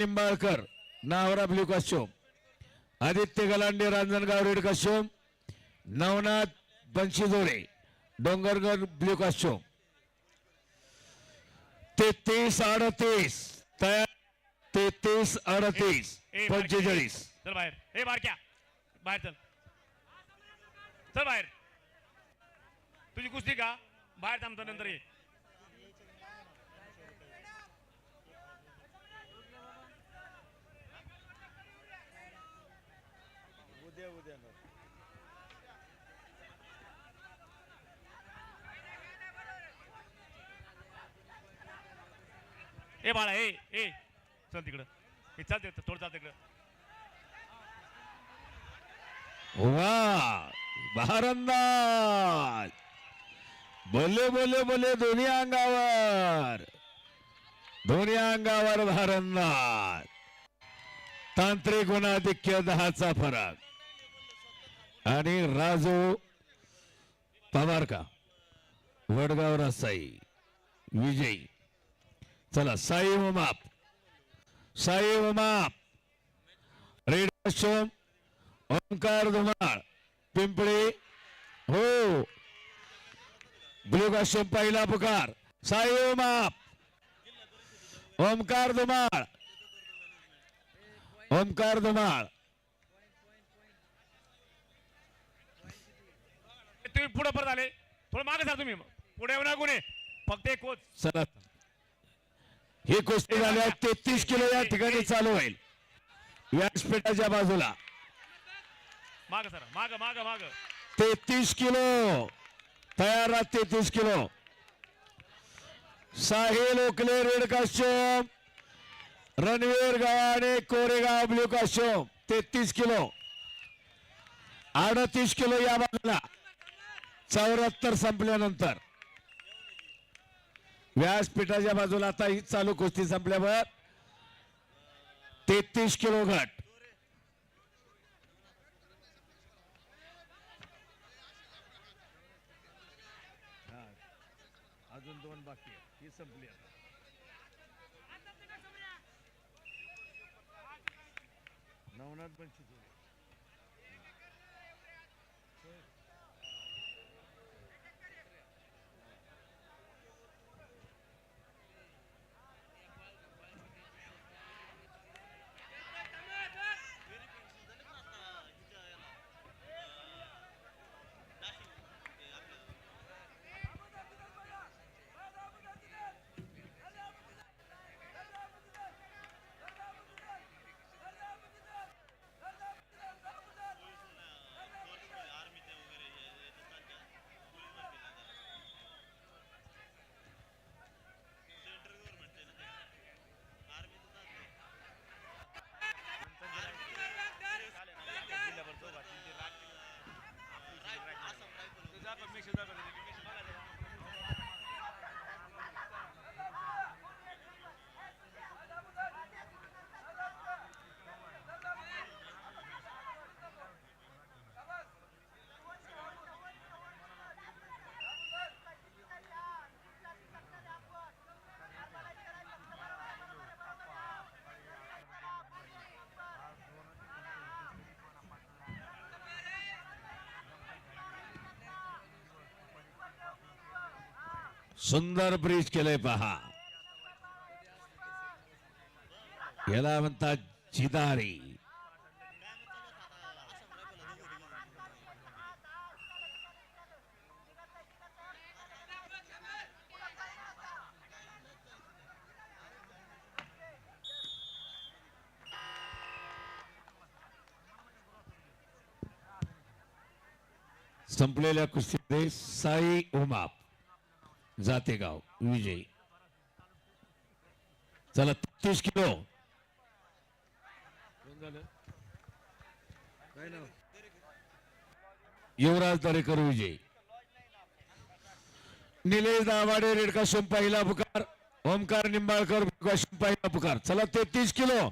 Nimbalkar Navra blue costume Aditya Galande Ranjangaon red costume Navnath Banshijore Dongargad blue costume तेहतीस अडतीस तयार तेहतीस अडतीस पंचेचाळीस. चल बाहेर. ए बारक्या बाहेर चल. चल बाहेर. तुझी कुस्ती का? बाहेर थांबतो नंतर ये. ए बाळा ए ए. चल तिकडं. हे चाल तिकडं थोडं चाल तिकडं. वा भारंदाज. बोले बोले बोले दोन्ही अंगावर. दोन्ही अंगावर भारंदाज. तांत्रिक गुणाधिक्य दहाचा फरक. आणि राजू पवारका वडगाव रसाई विजयी. चला साई माप. साई माप. रेड कॉस्ट्युम ओंकार धुमाळ पिंपळी हो. ब्लू कॉस्ट्युम पहिला पुकार. साई माप. ओंकार धुमाळ. ओंकार धुमाळ. तुम्ही पुढे परत आले. थोडं मागे सर तुम्ही. पुढे येऊ नका कोणी. फक्त एक कोच. चला. ही कुस्ती झाल्यावर तेहतीस किलो या ठिकाणी चालू होईल. व्यासपीठाच्या बाजूला. माग सर माग माग माग. तेहतीस किलो. तयार राहत तेहतीस kilo. Sahil Okle red costume Ranveer Gavhane Koregaon blue costume तेहतीस किलो. अडतीस किलो या बाजूला. चौऱ्याहत्तर संपल्यानंतर. व्यासपीठाच्या बाजूला आता ही चालू कुस्ती संपल्यावर तेहतीस किलो घट. अजून दोन बाकी ही संपली आता. नवनाथ पंचवीस सुंदर ब्रिज केलंय पहा. याला म्हणतात जिदारी. संपलेल्या कुस्तीमध्ये साई उमाप. जाते गाव विजयी. चला तीस किलो. युवराज दरेकर विजयी. निलेश दाभाडे रेडका शिंपाईला पहिला पुकार. ओमकार निंबाळकर शिंपाईला पहिला पुकार. चला तेहतीस किलो.